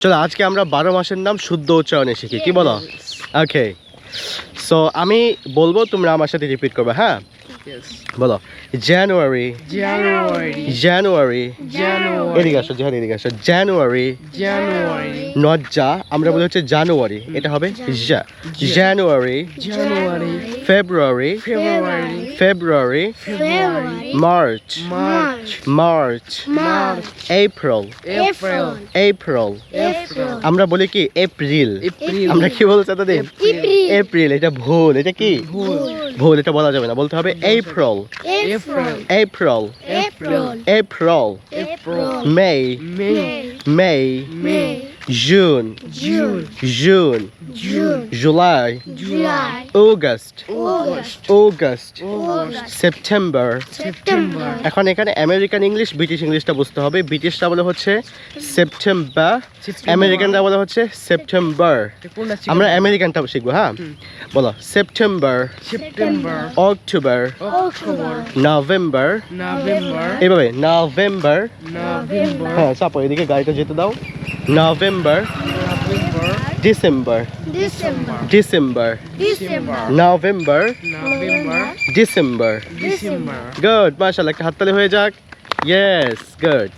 চলো আজকে আমরা বারো মাসের নাম শুদ্ধ উচ্চারণে শিখি কি বলো? ওকে সো আমি বলব তোমরা আমার সাথে রিপিট করবে হ্যাঁ. বলো। জানুয়ারি January. জানুয়ারি এদিকে আসো জাহান এদিকে আসো। জানুয়ারি January. নজ্জা আমরা বলি হচ্ছে জানুয়ারি এটা হবে জা জানুয়ারি January. ফেব্রুয়ারি February. ফেব্রুয়ারি মার্চ March. মার্চ March, এপ্রিল এপ্রিল আমরা বলি কি? এপ্রিল আমরা কি বলছি এতদিন? এপ্রিল এটা ভুল। এটা কি? ভুল. এটা বলা যাবে না। বলতে হবে এপ্রিল April. April. April. April. April. April. May. May. May. May. June, জুন June, জুলাই July, অগস্ট August, অগস্ট August, সেপ্টেম্বর September, এখন এখানে আমেরিকান ইংলিশ ব্রিটিশ ইংলিশটা বুঝতে হবে। ব্রিটিশটা বলে হচ্ছে সেপ্টেম্বর আমেরিকানটা বলে হচ্ছে সেপ্টেম্বর আমরা আমেরিকানটা শিখব হ্যাঁ? বলো সেপ্টেম্বর September. অক্টোবর October, নভেম্বর November. এইভাবে নভেম্বর November. হ্যাঁ চাপো এদিকে গাড়িটা যেতে দাও। নভেম্বর November. ডিসেম্বর December, ডিসেম্বর December, নভেম্বর November. ডিসেম্বর December. গুড মাশাআল্লাহ একটা হাততালি হয়ে যাক. Yes good